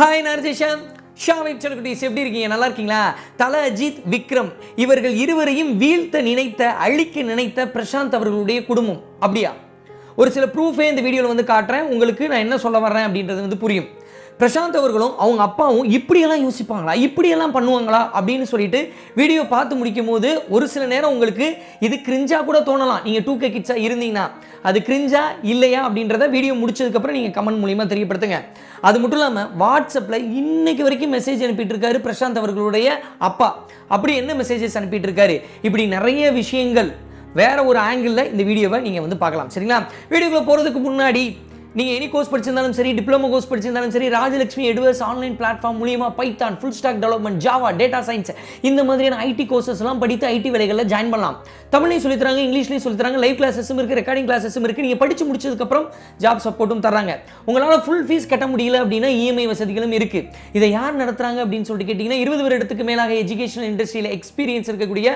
Hi நர்ஜிஷம் ஷாவை செல்குட்டீஸ் எப்படி இருக்கீங்க? நல்லா இருக்கீங்களா? தல அஜித் விக்ரம். இவர்கள் இருவரையும் வீழ்த்த நினைத்த அழிக்க நினைத்த பிரசாந்த் அவர்களுடைய குடும்பம். அப்படியா? ஒரு சில ப்ரூஃபே இந்த வீடியோவில் வந்து காட்டுறேன். உங்களுக்கு நான் என்ன சொல்ல வர்றேன் அப்படின்றது வந்து புரியும். பிரசாந்த் அவர்களும் அவங்க அப்பாவும் இப்படியெல்லாம் யோசிப்பாங்களா? இப்படியெல்லாம் பண்ணுவாங்களா? அப்படின்னு சொல்லிட்டு வீடியோ பார்த்து முடிக்கும் போது ஒரு சில நேரம் உங்களுக்கு இது கிரிஞ்சாக கூட தோணலாம். நீங்கள் டூ கே கிட்ஸாக இருந்தீங்கன்னா அது கிரிஞ்சா இல்லையா அப்படின்றத வீடியோ முடிச்சதுக்கப்புறம் நீங்கள் கமெண்ட் மூலியமாக தெரியப்படுத்துங்க. அது மட்டும் இல்லாமல் வாட்ஸ்அப்பில் இன்னைக்கு வரைக்கும் மெசேஜ் அனுப்பிட்டு இருக்காரு பிரசாந்த் அவர்களுடைய அப்பா. அப்படி என்ன மெசேஜஸ் அனுப்பிட்டு இருக்காரு இப்படி நிறைய விஷயங்கள். வேற ஒரு ஆங்கிளில் இந்த வீடியோவை நீங்கள் வந்து பார்க்கலாம். சரிங்களா? வீடியோக்குள்ளே போகிறதுக்கு முன்னாடி நீங்கள் எனி கோர்ஸ் படிச்சிருந்தாலும் சரி டிப்ளமோ கோர்ஸ் படிச்சிருந்தாலும் சரி ராஜலட்சுமி எடுவர்ஸ் ஆன்லைன் பிளாட்ஃபார்ம் மூலியமாக Python full stack development Java data science இந்த மாதிரியான ஐடி கோர்சஸ்லாம் படித்து ஐடி வேலைகளில் ஜாயின் பண்ணலாம். தமிழையும் சொல்லித்தராங்க இங்கிலீஷ்லையும் சொல்லித்தராங்க லைவ் கிளாஸஸும் இருக்குது ரெக்கார்டிங் கிளாஸஸும் இருக்குது நீங்கள் படித்து முடிச்சதுக்கப்புறம் ஜாப் சப்போர்ட்டும் தராங்க உங்களால் ஃபுல் ஃபீஸ் கட்ட முடியல அப்படின்னா இஎம்ஐ வசதிகளும் இருக்குது இதை யார் நடத்துறாங்க அப்படின்னு சொல்லிட்டு கேட்டிங்கன்னா இருபது வருடத்துக்கு மேலாக எஜுகேஷன் இண்டஸ்ட்ரியில் எக்ஸ்பீரியன்ஸ் இருக்கக்கூடிய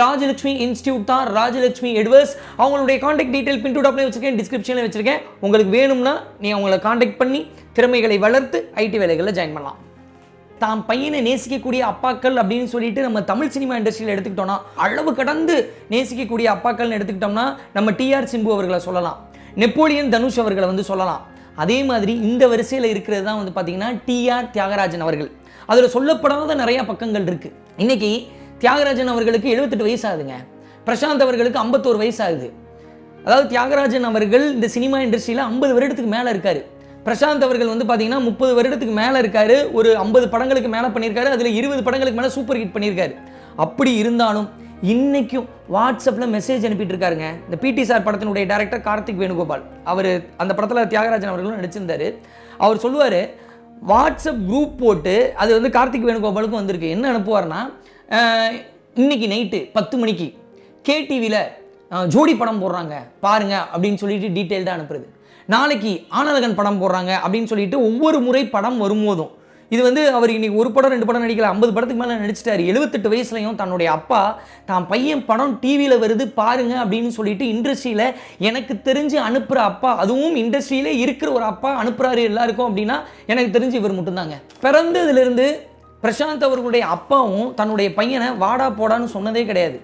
ராஜலட்சுமி இன்ஸ்டியூட் தான் ராஜலட்சுமி எடுவர்ஸ் அவங்களுடைய காண்டாக்ட் டீட்டெயில் பின் டாப்லேயே வச்சிருக்கேன் டிஸ்கிரிப்ஷனில் வச்சிருக்கேன். உங்களுக்கு வேணும் வேணும்னா நீ அவங்கள காண்டாக்ட் பண்ணி திறமைகளை வளர்த்து ஐடி வேலைகளில் ஜாயின் பண்ணலாம். தாம் பையனை நேசிக்கக்கூடிய அப்பாக்கள் அப்படின்னு சொல்லிட்டு நம்ம தமிழ் சினிமா இண்டஸ்ட்ரியில் எடுத்துக்கிட்டோம்னா அளவு கடந்து நேசிக்கக்கூடிய அப்பாக்கள்னு எடுத்துக்கிட்டோம்னா நம்ம டிஆர் சிம்பு அவர்களை சொல்லலாம். நெப்போலியன் தனுஷ் அவர்களை வந்து சொல்லலாம். அதே மாதிரி இந்த வரிசையில் இருக்கிறது தான் வந்து பார்த்தீங்கன்னா டிஆர் தியாகராஜன் அவர்கள். அதில் சொல்லப்படாத நிறையா பக்கங்கள் இருக்குது இன்னைக்கு தியாகராஜன் அவர்களுக்கு எழுபத்தெட்டு வயசு ஆகுதுங்க. பிரசாந்த் அவர்களுக்கு ஐம்பத்தோரு வயசு ஆகுது. அதாவது தியாகராஜன் அவர்கள் இந்த சினிமா இண்டஸ்ட்ரியில் ஐம்பது வருடத்துக்கு மேலே இருக்கார். பிரசாந்த் அவர்கள் வந்து பார்த்தீங்கன்னா முப்பது வருடத்துக்கு மேலே இருக்கார். ஒரு ஐம்பது படங்களுக்கு மேலே பண்ணியிருக்காரு. அதில் இருபது படங்களுக்கு மேலே சூப்பர் ஹிட் பண்ணியிருக்காரு. அப்படி இருந்தாலும் இன்றைக்கும் வாட்ஸ்அப்பில் மெசேஜ் அனுப்பிட்டு இருக்காருங்க. இந்த பிடி சார் படத்தினுடைய டேரக்டர் கார்த்திக் வேணுகோபால். அவர் அந்த படத்தில் தியாகராஜன் அவர்களும் நடிச்சிருந்தாரு. அவர் சொல்லுவார் வாட்ஸ்அப் குரூப் போட்டு அது வந்து கார்த்திக் வேணுகோபாலுக்கும் வந்திருக்கு. என்ன அனுப்புவார்னா இன்னைக்கு நைட்டு பத்து மணிக்கு கேடிவியில் ஜோடி படம் போடுறாங்க. பாருங்க அப்படின்னு சொல்லிட்டு டீட்டெயில்டாக அனுப்புறது. நாளைக்கு ஆனலகன் படம் போடுறாங்க அப்படின்னு சொல்லிட்டு ஒவ்வொரு முறை படம் வரும்போதும் இது வந்து அவர் இன்னைக்கு ஒரு படம் ரெண்டு படம் நடிக்கல ஐம்பது படத்துக்கு மேலே நடிச்சிட்டாரு. எழுபத்தெட்டு வயசுலையும் தன்னுடைய அப்பா தான் பையன் படம் டிவியில் வருது பாருங்க அப்படின்னு சொல்லிட்டு இண்டஸ்ட்ரியில் எனக்கு தெரிஞ்சு அனுப்புகிற அப்பா அதுவும் இண்டஸ்ட்ரியிலே இருக்கிற ஒரு அப்பா அனுப்புகிறாரு எல்லாருக்கும் அப்படின்னா எனக்கு தெரிஞ்சு இவர் மட்டும்தாங்க. பிறந்ததுலேருந்து பிரசாந்த் அவர்களுடைய அப்பாவும் தன்னுடைய பையனை வாடா போடான்னு சொன்னதே கிடையாது.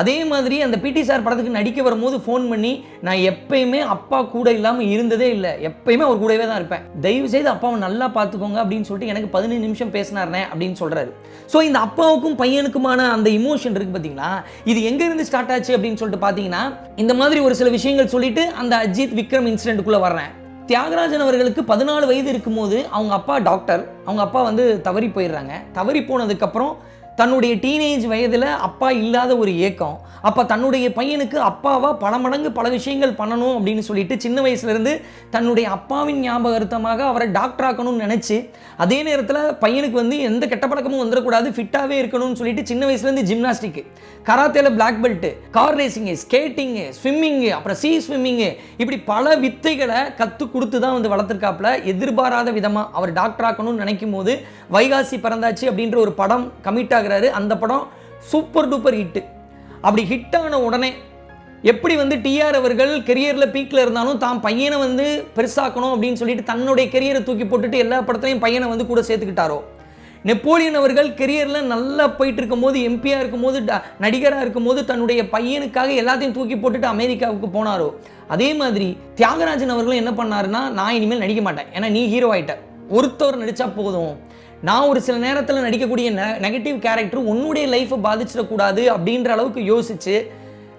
அதே மாதிரி அந்த பிடி சார் படத்துக்கு நடிக்க வரும்போது ஃபோன் பண்ணி நான் எப்பயுமே அப்பா கூட இல்லாமல் இருந்ததே இல்லை. எப்பயுமே அவர் கூடவே தான் இருப்பேன். தயவு செய்து அப்பாவை நல்லா பார்த்துக்கோங்க அப்படின்னு சொல்லிட்டு எனக்கு பதினஞ்சு நிமிஷம் பேசினார்னே அப்படின்னு சொல்கிறாரு ஸோ இந்த அப்பாவுக்கும் பையனுக்குமான அந்த இமோஷன் இருக்குது பார்த்தீங்களா இது எங்கேருந்து ஸ்டார்ட் ஆச்சு அப்படின்னு சொல்லிட்டு பார்த்தீங்கன்னா இந்த மாதிரி ஒரு சில விஷயங்கள் சொல்லிட்டு அந்த அஜித் விக்ரம் இன்சிடென்ட்டுக்குள்ளே வர்றேன். தியாகராஜன் அவர்களுக்கு பதினாலு வயது இருக்கும்போது அவங்க அப்பா டாக்டர் அவங்க அப்பா வந்து தவறி போயிடுறாங்க. தவறி போனதுக்கப்புறம் தன்னுடைய டீனேஜ் வயதில் அப்பா இல்லாத ஒரு ஏக்கம். அப்போ தன்னுடைய பையனுக்கு அப்பாவாக பல மடங்கு பல விஷயங்கள் பண்ணணும் அப்படின்னு சொல்லிட்டு சின்ன வயசுலேருந்து தன்னுடைய அப்பாவின் ஞாபகார்த்தமாக அவரை டாக்டர் ஆக்கணும்னு நினச்சி அதே நேரத்தில் பையனுக்கு வந்து எந்த கெட்ட பழக்கமும் வந்துடக்கூடாது ஃபிட்டாகவே இருக்கணும்னு சொல்லிட்டு சின்ன வயசுலேருந்து gymnastic கராத்தேல black belt car racing skating swimming அப்புறம் சீ ஸ்விம்மிங்கு இப்படி பல வித்தைகளை கற்றுக் கொடுத்து தான் வந்து வளர்த்துருக்காப்புல. எதிர்பாராத விதமாக அவர் டாக்டர் ஆக்கணும்னு நினைக்கும் போது வைகாசி பிறந்தாச்சு அப்படின்ற ஒரு படம் கமிட் ஆகுறாரு அந்த படம் சூப்பர் டூப்பர் ஹிட்டு அப்படி ஹிட் ஆன உடனே எப்படி வந்து டிஆர் அவர்கள் கெரியரில் பீக்கில் இருந்தாலும் தான் பையனை வந்து பெருசாக்கணும் அப்படின்னு சொல்லிட்டு தன்னுடைய கெரியரை தூக்கி போட்டுட்டு எல்லா படத்துலையும் பையனை வந்து கூட சேர்த்துக்கிட்டாரோ? நெப்போலியன் அவர்கள் கெரியரில் நல்லா போயிட்டு இருக்கும்போது எம்பியாக இருக்கும்போது நடிகராக இருக்கும்போது தன்னுடைய பையனுக்காக எல்லாத்தையும் தூக்கி போட்டுட்டு அமெரிக்காவுக்கு போனாரோ? அதே மாதிரி தியாகராஜன் அவர்களும் என்ன பண்ணாருன்னா நான் இனிமேல் நடிக்க மாட்டேன். ஏன்னா நீ ஹீரோ ஆயிட்ட. ஒருத்தவர் நடித்தா போதும். நான் ஒரு சில நேரத்தில் நடிக்கக்கூடிய நெகட்டிவ் கேரக்டர் உன்னுடைய லைஃப்பை பாதிச்சிடக்கூடாது அப்படின்ற அளவுக்கு யோசிச்சு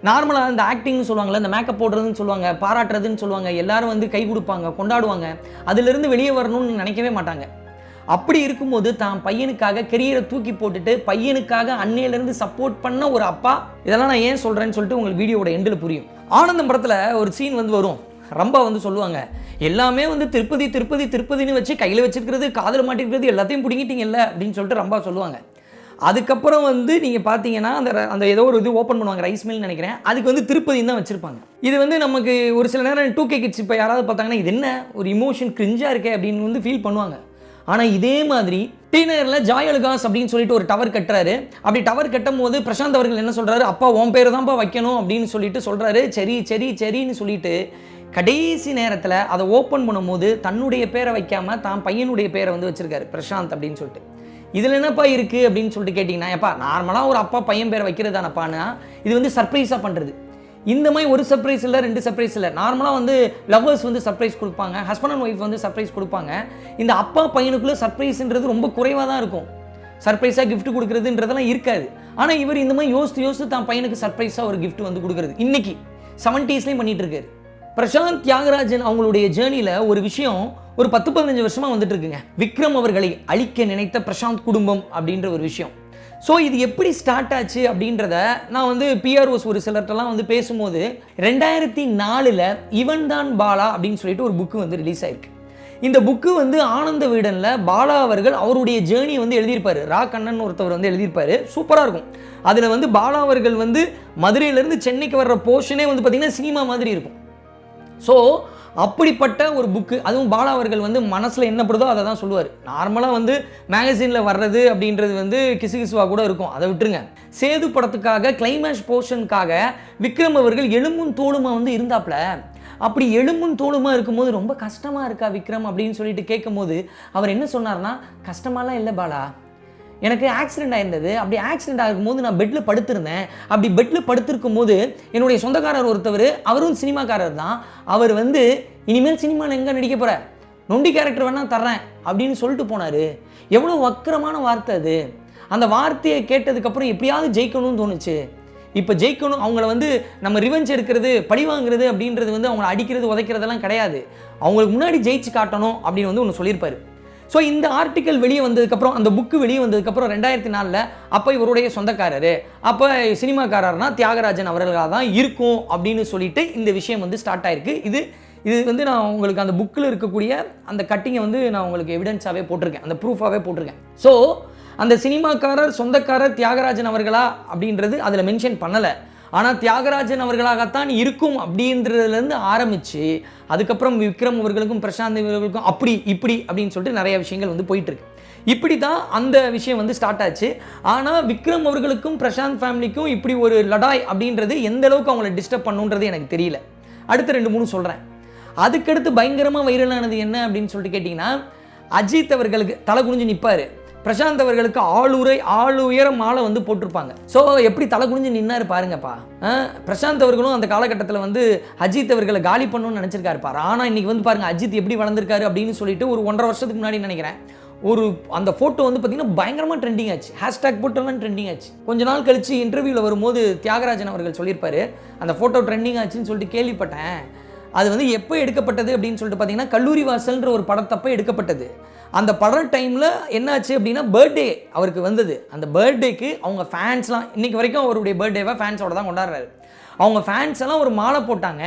நார்மலாக இந்த ஆக்டிங்னு சொல்லுவாங்கல்ல இந்த மேக்கப் போடுறதுன்னு சொல்லுவாங்க பாராட்டுறதுன்னு சொல்லுவாங்க எல்லாரும் வந்து கை கொடுப்பாங்க கொண்டாடுவாங்க அதிலிருந்து வெளியே வரணும்னு நினைக்கவே மாட்டாங்க. அப்படி இருக்கும்போது தான் பையனுக்காக கெரியரை தூக்கி போட்டுட்டு பையனுக்காக அன்னையிலேருந்து சப்போர்ட் பண்ண ஒரு அப்பா இதெல்லாம் நான் ஏன் சொல்கிறேன்னு சொல்லிட்டு உங்களுக்கு வீடியோவோட எண்டில் புரியும். ஆனந்தம் படத்தில் ஒரு சீன் வந்து வரும். ரம்பா வந்து சொல்லுவாங்க. எல்லாமே வந்து திருப்பதி திருப்பதி திருப்பதின்னு வச்சு கையில் வச்சிருக்கிறது காதில் மாட்டிருக்கிறது எல்லாத்தையும் பிடிங்கிட்டீங்கல்ல அப்படின்னு சொல்லிட்டு ரம்பா சொல்லுவாங்க. அதுக்கப்புறம் வந்து நீங்கள் பார்த்தீங்கன்னா அந்த அந்த ஏதோ ஒரு இது ஓப்பன் பண்ணுவாங்க ரைஸ் மில்னு நினைக்கிறேன். அதுக்கு வந்து திருப்பதி தான் வச்சுருப்பாங்க. இது வந்து நமக்கு ஒரு சில நேரம் டூ கே கிட்ஸ் இப்போ யாராவது பார்த்தாங்கன்னா இது என்ன ஒரு இமோஷன் கிரிஞ்சாக இருக்கே அப்படின்னு வந்து ஃபீல் பண்ணுவாங்க. ஆனால் இதே மாதிரி டீனரில் ஜாயலுகாஸ் அப்படின்னு சொல்லிட்டு ஒரு டவர் கட்டுறாரு. அப்படி டவர் கட்டும் போது பிரசாந்த் அவர்கள் என்ன சொல்கிறாரு அப்பா உன் பேர் தான்ப்பா வைக்கணும் அப்படின்னு சொல்லிட்டு சொல்கிறாரு சரி சரி சரின்னு சொல்லிட்டு கடைசி நேரத்தில் அதை ஓப்பன் பண்ணும்போது தன்னுடைய பேரை வைக்காமல் தான் பையனுடைய பேரை வந்து வச்சுருக்காரு பிரசாந்த் அப்படின்னு சொல்லிட்டு. இதில் என்னப்பா இருக்குது அப்படின்னு சொல்லிட்டு கேட்டிங்கன்னா எப்பா நார்மலாக ஒரு அப்பா பையன் பேரை தானப்பானா இது வந்து சர்ப்ரைஸாக பண்ணுறது இந்த மாதிரி ஒரு சர்ப்ரைஸ் இல்லை ரெண்டு சர்ப்ரைஸ் இல்லை. நார்மலாக வந்து லவ்வர்ஸ் வந்து சர்ப்ரைஸ் கொடுப்பாங்க ஹஸ்பண்ட் அண்ட் ஒய்ஃப் வந்து சர்ப்ரைஸ் கொடுப்பாங்க. இந்த அப்பா பையனுக்குள்ளே சர்ப்ரைஸ்ன்றது ரொம்ப குறைவாக தான் இருக்கும். சர்ப்ரைஸாக கிஃப்ட் கொடுக்குறதுன்றதெல்லாம் இருக்காது. ஆனால் இவர் இந்த மாதிரி யோசித்து யோசித்து தான் பையனுக்கு சர்ப்ரைஸாக ஒரு கிஃப்ட் வந்து கொடுக்குறது. இன்றைக்கி செவன்டீஸ்லேயும் பண்ணிகிட்டு இருக்காரு. பிரசாந்த் தியாகராஜன் அவங்களுடைய ஜேர்னியில் ஒரு விஷயம் ஒரு பத்து பதினஞ்சு வருஷமாக வந்துட்டு இருக்குங்க விக்ரம் அவர்களை அழிக்க நினைத்த பிரசாந்த் குடும்பம் அப்படின்ற ஒரு விஷயம். ஸோ இது எப்படி ஸ்டார்ட் ஆச்சு அப்படின்றத நான் வந்து பிஆர்ஓஸ் ஒரு சிலர்கிட்டலாம் வந்து பேசும்போது ரெண்டாயிரத்தி நாலில் இவன் தான் பாலா அப்படின்னு சொல்லிட்டு ஒரு புக்கு வந்து ரிலீஸ் ஆயிருக்கு. இந்த புக்கு வந்து ஆனந்த வீடனில் பாலா அவர்கள் அவருடைய ஜேர்னி வந்து எழுதியிருப்பார். ரா கண்ணன் ஒருத்தவர் வந்து எழுதியிருப்பாரு. சூப்பராக இருக்கும். அதில் வந்து பாலா அவர்கள் வந்து மதுரையிலேருந்து சென்னைக்கு வர்ற போர்ஷனே வந்து பார்த்திங்கன்னா சினிமா மாதிரி இருக்கும். ஸோ அப்படிப்பட்ட ஒரு புக்கு அதுவும் பாலா அவர்கள் வந்து மனசில் என்ன படுதோ அதை தான் சொல்லுவார். நார்மலாக வந்து மேகசினில் வர்றது அப்படின்றது வந்து கிசு கிசுவாக கூட இருக்கும். அதை விட்டுருங்க. சேது படத்துக்காக கிளைமேஷ் போர்ஷனுக்காக விக்ரம் அவர்கள் எலும்பும் தோளுமா வந்து இருந்தாப்ல? அப்படி எலும்பும் தோளுமா இருக்கும்போது ரொம்ப கஷ்டமாக இருக்கா விக்ரம் அப்படின்னு சொல்லிட்டு கேட்கும்போது அவர் என்ன சொன்னார்னா கஷ்டமாலாம் இல்லை பாலா. எனக்கு ஆக்சிடென்ட் ஆயிருந்தது. அப்படி ஆக்சிடென்ட் ஆகும்போது நான் பெட்டில் படுத்திருந்தேன். அப்படி பெட்டில் படுத்திருக்கும் போது என்னுடைய சொந்தக்காரர் ஒருத்தவர் அவரும் சினிமாக்காரர் தான். அவர் வந்து இனிமேல் சினிமாவில் எங்கே நடிக்க போகிற நொண்டி கேரக்டர் வேணால் தர்றேன். அப்படின்னு சொல்லிட்டு போனார். எவ்வளோ வக்கரமான வார்த்தை அது. அந்த வார்த்தையை கேட்டதுக்கப்புறம் எப்படியாவது ஜெயிக்கணும்னு தோணுச்சு. இப்போ ஜெயிக்கணும் அவங்கள வந்து நம்ம ரிவெஞ்ச் எடுக்கிறது பழி வாங்குறது அப்படின்றது வந்து அவங்கள அடிக்கிறது உதைக்கிறதெல்லாம் கிடையாது. அவங்களுக்கு முன்னாடி ஜெயிச்சு காட்டணும் அப்படின்னு வந்து ஒன்று சொல்லியிருப்பாரு. ஸோ இந்த ஆர்டிக்கல் வெளியே வந்ததுக்கப்புறம் அந்த புக்கு வெளியே வந்ததுக்கப்புறம் ரெண்டாயிரத்தி நாலில் அப்போ இவருடைய சொந்தக்காரர். அப்போ சினிமாக்காரர்னா தியாகராஜன் அவர்களாக தான் இருக்கும் அப்படின்னு சொல்லிட்டு இந்த விஷயம் வந்து ஸ்டார்ட் ஆயிருக்கு. இது இது வந்து நான் உங்களுக்கு அந்த புக்கில் இருக்கக்கூடிய அந்த கட்டிங்கை வந்து நான் உங்களுக்கு எவிடன்ஸாகவே போட்டிருக்கேன். அந்த ப்ரூஃபாகவே போட்டிருக்கேன். ஸோ அந்த சினிமாக்காரர் சொந்தக்காரர் தியாகராஜன் அவர்களா அப்படின்றது அதில் மென்ஷன் பண்ணலை. ஆனால் தியாகராஜன் அவர்களாகத்தான் இருக்கும் அப்படின்றதுலேருந்து ஆரம்பித்து அதுக்கப்புறம் விக்ரம் அவர்களுக்கும் பிரசாந்த் அவர்களுக்கும் அப்படி இப்படி அப்படின்னு சொல்லிட்டு நிறைய விஷயங்கள் வந்து போயிட்டுருக்கு. இப்படி தான் அந்த விஷயம் வந்து ஸ்டார்ட் ஆச்சு. ஆனால் விக்ரம் அவர்களுக்கும் பிரசாந்த் ஃபேமிலிக்கும் இப்படி ஒரு லடாய் அப்படின்றது எந்த அளவுக்கு அவங்கள டிஸ்டர்ப் பண்ணுன்றது எனக்கு தெரியல. அடுத்த ரெண்டு மூணு சொல்கிறேன் அதுக்கடுத்து பயங்கரமாக வைரலானது என்ன அப்படின்னு சொல்லிட்டு கேட்டிங்கன்னா அஜித் அவர்களுக்கு தலை குனிஞ்சு நிற்பார் பிரசாந்த் அவர்களுக்கு ஆளுரை ஆளுயர மாலை வந்து போட்டிருப்பாங்க. ஸோ எப்படி தலை குனிஞ்சு நின்னாரு பாருங்கப்பா. பிரசாந்த் அவர்களும் அந்த காலகட்டத்தில் வந்து அஜித் அவர்களை காலி பண்ணணும்னு நினச்சிருக்காரு பாரு. ஆனால் இன்னைக்கு வந்து பாருங்க அஜித் எப்படி வளர்ந்துருக்காரு அப்படின்னு சொல்லிட்டு ஒரு ஒன்றரை வருஷத்துக்கு முன்னாடி நினைக்கிறேன். ஒரு அந்த ஃபோட்டோ வந்து பார்த்தீங்கன்னா பயங்கரமாக ட்ரெண்டிங் ஆச்சு. ஹேஷ்டேக் போட்டெல்லாம் ட்ரெண்டிங் ஆச்சு. கொஞ்ச நாள் கழித்து இன்டர்வியூவில் வரும்போது தியாகராஜன் அவர்கள் சொல்லியிருப்பாரு அந்த ஃபோட்டோ ட்ரெண்டிங் ஆச்சுன்னு சொல்லிட்டு கேள்விப்பட்டேன். அது வந்து எப்போ எடுக்கப்பட்டது அப்படின்னு சொல்லிட்டு பார்த்தீங்கன்னா கல்லூரி வாசல்ன்ற ஒரு படத்தப்போ எடுக்கப்பட்டது. அந்த படம் டைமில் என்னாச்சு அப்படின்னா பர்த்டே அவருக்கு வந்தது. அந்த பர்த்டேக்கு அவங்க ஃபேன்ஸ்லாம் இன்றைக்கி வரைக்கும் அவருடைய பர்த்டேவை ஃபேன்ஸோட தான் கொண்டாடுறாரு. அவங்க ஃபேன்ஸ் எல்லாம் ஒரு மாலை போட்டாங்க.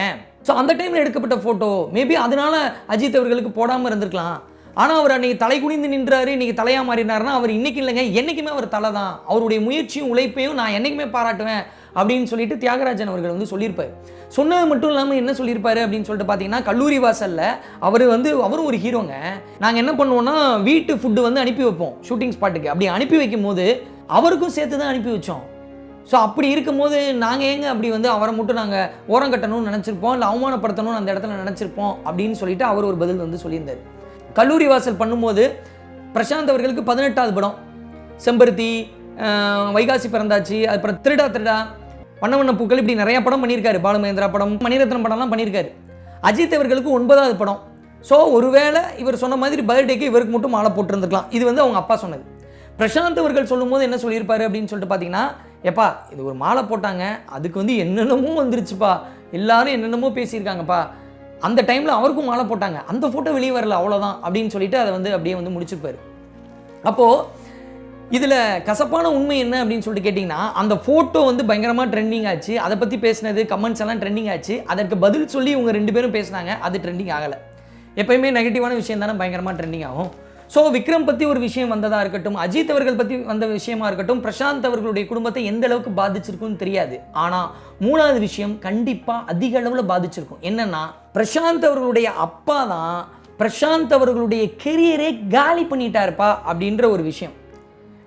ஸோ அந்த டைமில் எடுக்கப்பட்ட ஃபோட்டோ மேபி அதனால அஜித் அவர்களுக்கு போடாமல் இருந்திருக்கலாம். ஆனால் அவர் அன்றைக்கி தலை குனிந்து நின்றாரு இன்றைக்கி தலையாக மாறினாருன்னா அவர் இன்னைக்கு இல்லைங்க என்றைக்குமே அவர் தலை தான். அவருடைய முயற்சியும் உழைப்பையும் நான் என்றைக்குமே பாராட்டுவேன் அப்படின்னு சொல்லிட்டு தியாகராஜன் அவர்கள் வந்து சொல்லியிருப்பார். சொன்னது மட்டும் இல்லாமல் என்ன சொல்லியிருப்பாரு அப்படின்னு சொல்லிட்டு பார்த்தீங்கன்னா கல்லூரி வாசலில் அவர் வந்து அவரும் ஒரு ஹீரோங்க நாங்கள் என்ன பண்ணுவோம்னா வீட்டு ஃபுட்டு வந்து அனுப்பி வைப்போம் ஷூட்டிங் ஸ்பாட்டுக்கு அப்படி அனுப்பி வைக்கும் போது அவருக்கும் சேர்த்து தான் அனுப்பி வச்சோம். ஸோ அப்படி இருக்கும்போது நாங்கள் ஏங்க அப்படி வந்து அவரை மட்டும் நாங்கள் ஓரம் கட்டணும்னு நினச்சிருப்போம் இல்லை அவமானப்படுத்தணும்னு அந்த இடத்துல நினச்சிருப்போம் அப்படின்னு சொல்லிட்டு அவர் ஒரு பதில் வந்து சொல்லியிருந்தார். கல்லூரி வாசல் பண்ணும்போது பிரசாந்த் அவர்களுக்கு பதினெட்டாவது படம். செம்பருத்தி வைகாசி பிறந்தாச்சு அப்புறம் திருடா திருடா வண்ண வண்ண பூக்கள் இப்படி நிறைய படம் பண்ணியிருக்காரு. பாலுமகேந்திரா படம் மணிரத்னம் படம்லாம் பண்ணியிருக்காரு. அஜித் அவர்களுக்கு ஒன்பதாவது படம். ஸோ ஒருவேளை இவர் சொன்ன மாதிரி பர்த்டேக்கு இவருக்கு மட்டும் மாலை போட்டிருந்துருக்கலாம். இது வந்து அவங்க அப்பா சொன்னது. பிரசாந்த் அவர்கள் சொல்லும்போது என்ன சொல்லியிருப்பாரு அப்படின்னு சொல்லிட்டு பார்த்தீங்கன்னா எப்பா இது ஒரு மாலை போட்டாங்க. அதுக்கு வந்து என்னென்னமோ வந்துருச்சுப்பா. எல்லாரும் என்னென்னமோ பேசியிருக்காங்கப்பா. அந்த டைமில் அவருக்கும் மாலை போட்டாங்க. அந்த ஃபோட்டோ வெளியே வரல அவ்வளோதான் அப்படின்னு சொல்லிட்டு அதை வந்து அப்படியே வந்து முடிச்சிருப்பாரு. அப்போது இதில் கசப்பான உண்மை என்ன அப்படின்னு சொல்லிட்டு கேட்டிங்கன்னா அந்த ஃபோட்டோ வந்து பயங்கரமாக ட்ரெண்டிங் ஆச்சு. அதை பற்றி பேசினது கமெண்ட்ஸ் எல்லாம் ட்ரெண்டிங் ஆச்சு. அதற்கு பதில் சொல்லி இவங்க ரெண்டு பேரும் பேசினாங்க. அது ட்ரெண்டிங் ஆகலை. எப்பயுமே நெகட்டிவான விஷயம் தானே பயங்கரமாக ட்ரெண்டிங் ஆகும். ஸோ விக்ரம் பற்றி ஒரு விஷயம் வந்ததாக இருக்கட்டும் அஜித் அவர்கள் பற்றி வந்த விஷயமா இருக்கட்டும் பிரசாந்த் அவர்களுடைய குடும்பத்தை எந்த அளவுக்கு பாதிச்சிருக்குன்னு தெரியாது. ஆனால் மூணாவது விஷயம் கண்டிப்பாக அதிக அளவில் பாதிச்சிருக்கும். என்னென்னா பிரசாந்த் அவர்களுடைய அப்பா தான் பிரசாந்த் அவர்களுடைய கெரியரே காலி பண்ணிட்டாருப்பா அப்படின்ற ஒரு விஷயம்.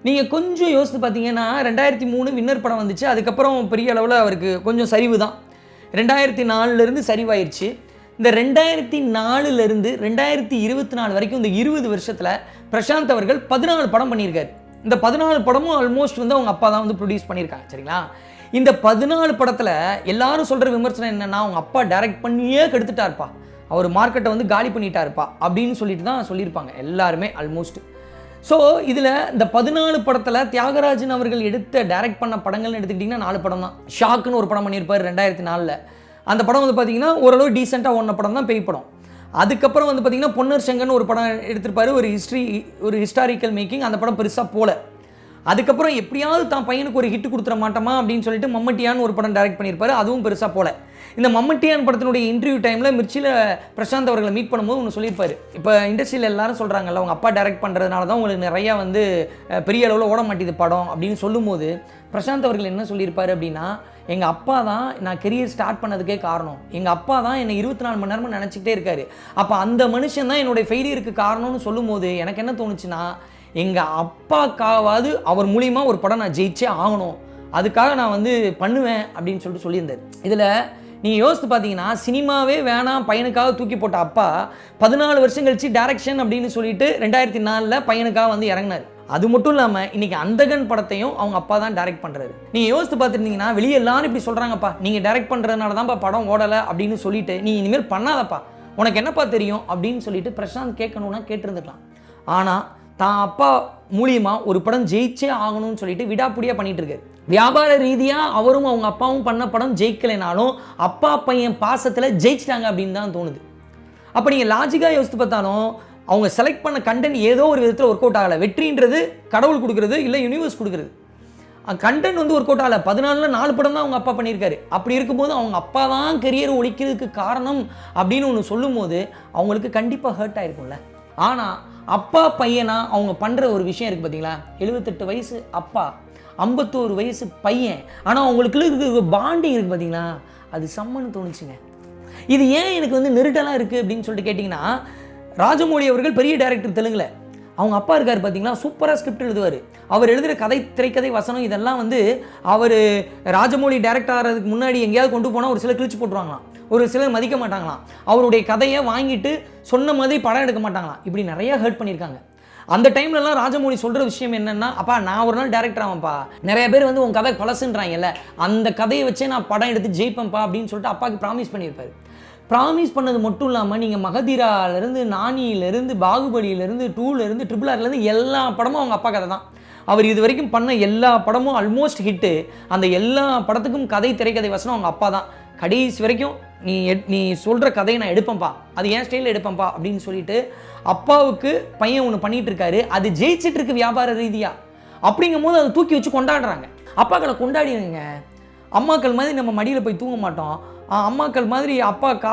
நீங்கள் கொஞ்சம் யோசித்து பார்த்தீங்கன்னா ரெண்டாயிரத்தி மூணு வின்னர் படம் வந்துச்சு. அதுக்கப்புறம் பெரிய அளவில் அவருக்கு கொஞ்சம் சரிவு தான் ரெண்டாயிரத்தி நாலுலேருந்து சரிவாயிருச்சு. இந்த ரெண்டாயிரத்தி நாலுலேருந்து ரெண்டாயிரத்தி இருபத்தி நாலு வரைக்கும் இந்த இருபது வருஷத்தில் பிரசாந்த் அவர்கள் பதினாலு படம் பண்ணியிருக்காரு. இந்த பதினாலு படமும் ஆல்மோஸ்ட் வந்து அவங்க அப்பா தான் வந்து ப்ரொடியூஸ் பண்ணியிருக்காங்க சரிங்களா? இந்த பதினாலு படத்தில் எல்லாரும் சொல்கிற விமர்சனம் என்னென்னா அவங்க அப்பா டைரக்ட் பண்ணியே கெடுத்துட்டாருப்பா. அவர் மார்க்கெட்டை வந்து காலி பண்ணிட்டாருப்பா. அப்படின்னு சொல்லிட்டு தான் சொல்லியிருப்பாங்க எல்லாருமே ஆல்மோஸ்ட் ஸோ இதில் இந்த பதினாலு படத்தில் தியாகராஜன் அவர்கள் எடுத்த டைரக்ட் பண்ண படங்கள்னு எடுத்துக்கிட்டிங்கன்னா நாலு படம் தான். ஷாக்குன்னு ஒரு படம் பண்ணியிருப்பார் ரெண்டாயிரத்தி நாலில் அந்த படம் வந்து பார்த்தீங்கன்னா ஓரளவு டீசெண்டாக ஒன்ன படம் தான் பேய் படம். அதுக்கப்புறம் வந்து பார்த்தீங்கன்னா பொன்னர் செங்கன்னு ஒரு படம் எடுத்திருப்பார். ஒரு ஹிஸ்ட்ரி ஒரு ஹிஸ்டாரிக்கல் மேக்கிங் அந்த படம் பெருசாக போல. அதுக்கப்புறம் எப்படியாவது தான் பையனுக்கு ஒரு ஹிட் கொடுத்துட மாட்டோமா அப்படின்னு சொல்லிட்டு மம்மட்டியான்னு ஒரு படம் டைரக்ட் பண்ணியிருப்பார். அதுவும் பெருசாக போல. இந்த மம்மட்டியான் படத்தினுடைய இன்டர்வியூ டைமில் மிர்ச்சியில் பிரசாந்த் அவர்களை மீட் பண்ணும்போது ஒன்று சொல்லியிருப்பாரு. இப்போ இண்டஸ்ட்ரியில் எல்லாரும் சொல்கிறாங்கல்ல அவங்க அப்பா டைரக்ட் பண்ணுறதுனால தான் உங்களுக்கு நிறையா வந்து பெரிய அளவில் ஓட மாட்டேது படம் அப்படின்னு சொல்லும்போது பிரசாந்த் அவர்கள் என்ன சொல்லியிருப்பார் அப்படின்னா எங்கள் அப்பா தான் நான் கெரியர் ஸ்டார்ட் பண்ணதுக்கே காரணம். எங்கள் அப்பா தான் என்னை இருபத்தி நாலு மணி நேரமும் நினச்சிக்கிட்டே இருக்காரு. அப்போ அந்த மனுஷன் தான் என்னுடைய ஃபெயிலியருக்கு காரணம்னு சொல்லும்போது எனக்கு என்ன தோணுச்சுன்னா எங்கள் அப்பாக்காவது அவர் மூலியமாக ஒரு படம் நான் ஜெயிச்சே ஆகணும். அதுக்காக நான் வந்து பண்ணுவேன் அப்படின்னு சொல்லிட்டு சொல்லியிருந்தார். இதில் நீங்கள் யோசித்து பார்த்தீங்கன்னா சினிமாவே வேணாம் பையனுக்காக தூக்கி போட்ட அப்பா பதினாலு வருஷம் கழிச்சு டேரக்ஷன் அப்படின்னு சொல்லிட்டு ரெண்டாயிரத்தி நாலில் பையனுக்காக வந்து இறங்கினார். அது மட்டும் இல்லாமல் இன்னைக்கு அந்தகன் படத்தையும் அவங்க அப்பா தான் டைரக்ட் பண்ணுறாரு நீங்கள் யோசித்து பார்த்துருந்தீங்கன்னா வெளியே எல்லாரும் இப்படி சொல்கிறாங்கப்பா நீங்கள் டைரக்ட் பண்ணுறதுனால தான்ப்பா படம் ஓடலை அப்படின்னு சொல்லிட்டு நீ இனிமேல் பண்ணாதப்பா. உனக்கு என்னப்பா தெரியும் அப்படின்னு சொல்லிட்டு பிரசாந்த் கேட்கணும்னா கேட்டிருந்துக்கலாம். ஆனால் தான் அப்பா மூலியமாக ஒரு படம் ஜெயிச்சே ஆகணும்னு சொல்லிட்டு விடாப்பிடியாக பண்ணிகிட்டு இருக்காரு வியாபார ரீதியாக அவரும் அவங்க அப்பாவும் பண்ண படம் ஜெயிக்கலைனாலும் அப்பா பையன் பாசத்தில் ஜெயிச்சிட்டாங்க அப்படின்னு தான் தோணுது. அப்போ நீங்கள் லாஜிக்காக யோசித்து பார்த்தாலும் அவங்க செலக்ட் பண்ண கண்டென்ட் ஏதோ ஒரு விதத்தில் ஒர்க் அவுட் ஆகலை. வெற்றின்றது கடவுள் கொடுக்குறது இல்லை யூனிவர்ஸ் கொடுக்குறது. கண்டென்ட் வந்து ஒர்க் அவுட் ஆகலை. பதினாலில் நாலு படம் தான் அவங்க அப்பா பண்ணியிருக்காரு. அப்படி இருக்கும்போது அவங்க அப்பா தான் கெரியர் ஒழிக்கிறதுக்கு காரணம் அப்படின்னு ஒன்று சொல்லும்போது அவங்களுக்கு கண்டிப்பாக ஹர்ட் ஆகிருக்கும்ல ஆனால் அப்பா பையனா அவங்க பண்ணுற ஒரு விஷயம் இருக்குது பார்த்தீங்களா எழுபத்தெட்டு வயசு அப்பா ஐம்பத்தோரு வயசு பையன். ஆனால் அவங்களுக்குள்ள இருக்கிற பாண்டிங் இருக்குது பார்த்தீங்களா அது செம்மன்னு தோணுச்சுங்க. இது ஏன் எனக்கு வந்து நெருட்டலாம் இருக்குது அப்படின்னு சொல்லிட்டு கேட்டிங்கன்னா ராஜமௌழி அவர்கள் பெரிய டைரக்டர் தெலுங்குல. அவங்க அப்பா இருக்கார் பார்த்தீங்களா சூப்பராக ஸ்கிரிப்ட் எழுதுவார். அவர் எழுதுகிற கதை திரைக்கதை வசனம் இதெல்லாம் வந்து அவர் ராஜமௌழி டேரக்டர் ஆகிறதுக்கு முன்னாடி எங்கேயாவது கொண்டு போனால் ஒரு சிலர் கிழிச்சு போட்டுருவாங்களாம். ஒரு சிலர் மதிக்க மாட்டாங்களாம். அவருடைய கதையை வாங்கிட்டு சொன்ன மாதிரி படம் எடுக்க மாட்டாங்களாம். இப்படி நிறையா ஹர்ட் பண்ணியிருக்காங்க. அந்த டைம்லலாம் ராஜமௌழி சொல்கிற விஷயம் என்னென்னா அப்பா நான் ஒரு நாள் டேரக்டர் ஆவேன்ப்பா. நிறைய பேர் வந்து உன் கதை பழசுன்றாங்கல்ல. அந்த கதையை வச்சே நான் படம் எடுத்து ஜெயிப்பேன்ப்பா அப்படின்னு சொல்லிட்டு அப்பாவுக்கு ப்ராமிஸ் பண்ணியிருப்பாரு. ப்ராமிஸ் பண்ணது மட்டும் இல்லாமல் நீங்கள் மகதீராலேருந்து நானியிலேருந்து பாகுபலியிலேருந்து டூலேருந்து ட்ரிபிள் ஆர்லேருந்து எல்லா படமும் அவங்க அப்பா கதை தான் அவர் இது வரைக்கும் பண்ண எல்லா படமும் ஆல்மோஸ்ட் ஹிட்டு அந்த எல்லா படத்துக்கும் கதை திரைக்கதை வசனம் அவங்க அப்பா தான் கடைசி வரைக்கும் நீ எட்- நீ சொல்கிற கதையை நான் எடுப்பேன்ப்பா. அது என் ஸ்டைலில் எடுப்பேன்ப்பா. அப்படின்னு சொல்லிட்டு அப்பாவுக்கு பையன் ஒன்று பண்ணிகிட்டு இருக்காரு. அது ஜெயிச்சிட்டு இருக்கு வியாபார ரீதியாக அப்படிங்கும்போது அதை தூக்கி வச்சு கொண்டாடுறாங்க. அப்பாக்களை கொண்டாடிடுங்க. அம்மாக்கள் மாதிரி நம்ம மடியில் போய் தூங்க மாட்டோம். அம்மாக்கள் மாதிரி அப்பா கா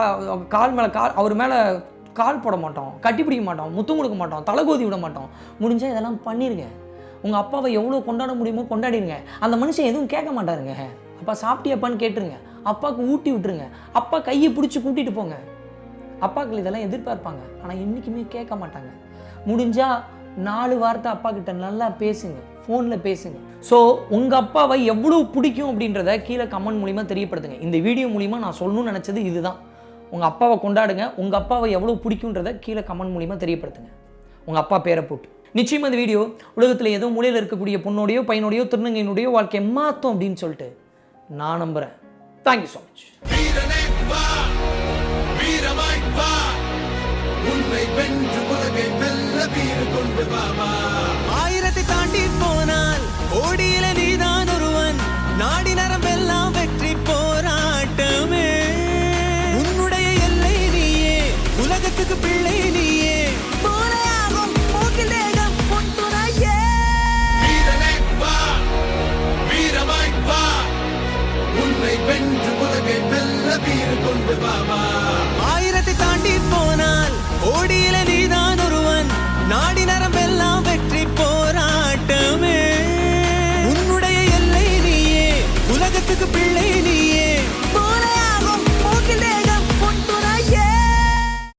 கால் மேலே கால் அவர் மேலே கால் போட மாட்டோம். கட்டி பிடிக்க மாட்டோம். முத்தம் கொடுக்க மாட்டோம். தலைகோதி விட மாட்டோம். முடிஞ்சால் இதெல்லாம் பண்ணிருங்க. உங்கள் அப்பாவை எவ்வளோ கொண்டாட முடியுமோ கொண்டாடிடுங்க அந்த மனுஷன் எதுவும் கேட்க மாட்டாருங்க. அப்பா சாப்பிட்டியாப்பான்னு கேட்டுருங்க. அப்பாவுக்கு ஊட்டி விட்டுருங்க. அப்பா கையை பிடிச்சி கூட்டிகிட்டு போங்க. அப்பாக்கள் இதெல்லாம் எதிர்பார்ப்பாங்க. ஆனால் என்றைக்குமே கேட்க மாட்டாங்க. முடிஞ்சால் நாலு வார்த்தை அப்பா கிட்ட நல்லா பேசுங்க. ஃபோனில் பேசுங்க. ஸோ உங்கள் அப்பாவை எவ்வளோ பிடிக்கும் அப்படின்றத கீழே கமெண்ட் மூலிமா தெரியப்படுத்துங்க. இந்த வீடியோ மூலிமா நான் சொல்லணும்னு நினச்சது இதுதான். உங்கள் அப்பாவை கொண்டாடுங்க. உங்கள் அப்பாவை எவ்வளோ பிடிக்குன்றத கீழே கமெண்ட் மூலிமா தெரியப்படுத்துங்க. உங்கள் அப்பா பேரை போட்டு. நிச்சயம் இந்த வீடியோ உலகத்தில் ஏதோ மூலையில் இருக்கக்கூடிய பொண்ணோடையோ பையனோடையோ திருநங்கையினுடையோ வாழ்க்கையை மாற்றும் அப்படின்னு சொல்லிட்டு நான் நம்புகிறேன் தேங்க்யூ ஸோ மச் உன்னை வென்று உலகை வெல்ல வீறு கொண்டு பாபா கோடியில நீதான் ஒருவன். நாடி நரம்பெல்லாம் வெற்றி போராட்டமே. உன்னுடைய எல்லை நீயே. உலகத்துக்கு பிள்ளை